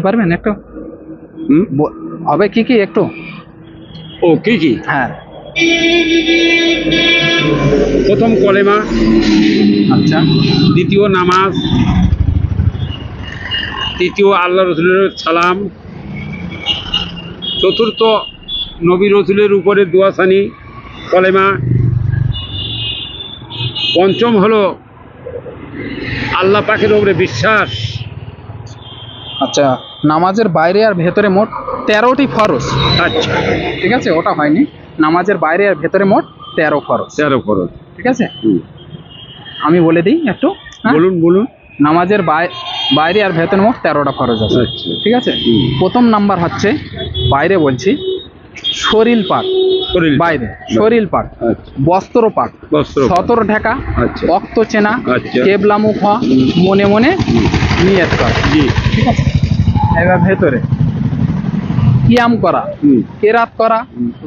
বলতে পারবেন একটু? হবে কি কি একটু? ও কি কি? হ্যাঁ। প্রথম কলেমা। আচ্ছা। দ্বিতীয় নামাজ। তৃতীয় আল্লাহ রসুলের সালাম। চতুর্থ নবী রসুলের উপরে দোয়াসানি কলেমা। পঞ্চম হলো আল্লাহ পাকের উপরে বিশ্বাস। আচ্ছা নামাজের বাইরে আর ভেতরে মোট তেরোটি ফরজ। আচ্ছা। ঠিক আছে? ওটা হয়নি। নামাজের বাইরে আর ভেতরে মোট তেরো ফরজ। তেরো খরচ ঠিক আছে? আমি বলে দিই একটু হ্যাঁ? বলুন বলুন। নামাজের বাই- বাইরে আর ভেতরে মোট তেরোটা ফরজ আছে। আচ্ছা। ঠিক আছে? প্রথম নাম্বার হচ্ছে বাইরে বলছি শরীর পাক বাইরে শরীর পাক আচ্ছা। বস্ত্র পাক সতর ঢাকা আচ্ছা। রক্ত চেনা আচ্ছা। কেবলামুখ মনে মনে নিয়ত করা। জি। ঠিক আছে? এবার ভেতরে। কিয়াম করা কেরাত করা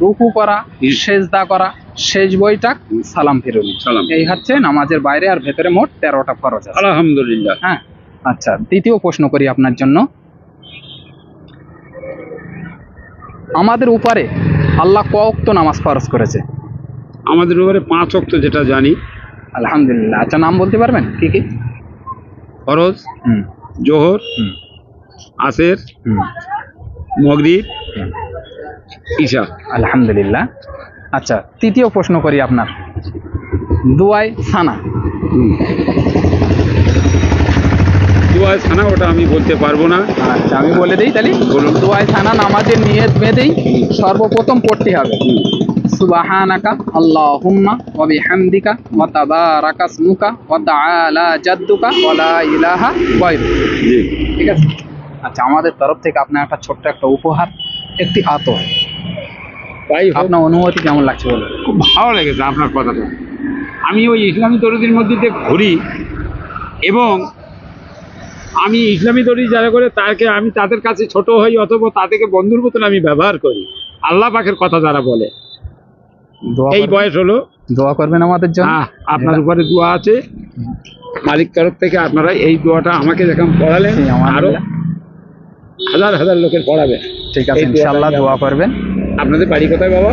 রুকু করা। সেজদা করা শেষ বইটা সালাম ফিরুনি এই হচ্ছে নামাজের বাইরে আর ভেতরে মোট তেরোটা ফরজ আছে। আলহামদুলিল্লাহ। হ্যাঁ। আচ্ছা দ্বিতীয় প্রশ্ন করি আপনার জন্য। আমাদের উপরে আল্লাহ কক্ত নামাজ ফরজ করেছে? আমাদের উপরে পাঁচ অক্ত যেটা জানি। আলহামদুলিল্লাহ। আচ্ছা নাম বলতে পারবেন? কি কি? ফরজ জোহর হুম। আসের হুম। মগরিব। ঈশা আলহামদুলিল্লাহ। আচ্ছা তৃতীয় প্রশ্ন করি আপনার। দুয়াই সানা। দুয়াই ছানা ওটা আমি বলতে পারব না। আচ্ছা আমি বলে দিই তাহলে। বলুন। দুয়াই সানা নামাজের নিয়ত বেঁধেই সর্বপ্রথম পড়তে হবে। সুবাহানাকা আল্লাহুম্মা ওয়া বিহামদিকা ওয়া তাবারাকা ইসমুকা ওয়া তাআলা জাদ্দুকা ওয়া লা ইলাহা গায়রুক। জি। ঠিক আছে? আচ্ছা আমাদের তরফ থেকে আপনার একটা ছোট্ট একটা উপহার একটি আতর। তাই। আপনার অনুভূতি কেমন লাগছে বলুন? খুব ভালো লেগেছে আপনার কথাটা। আমি ওই ইসলামী দরদির মধ্যে দিয়ে ঘুরি এবং আমি ইসলামী দরি যারা করে তাকে আমি তাদের কাছে ছোট হই অথবা তাদেরকে বন্ধুর মতন আমি ব্যবহার করি। আল্লাহ পাকের কথা যারা বলে। এই বয়স হলো? দোয়া করবেন আমাদের জন্য। আপনার উপরে দোয়া আছে। মালিক তরফ থেকে আপনারা এই দোয়াটা আমাকে যেরকম পড়ালেন আরও হাজার হাজার লোকের পড়াবে। ঠিক আছে ইনশাআল্লাহ দোয়া করবেন। আপনাদের বাড়ি কোথায় বাবা?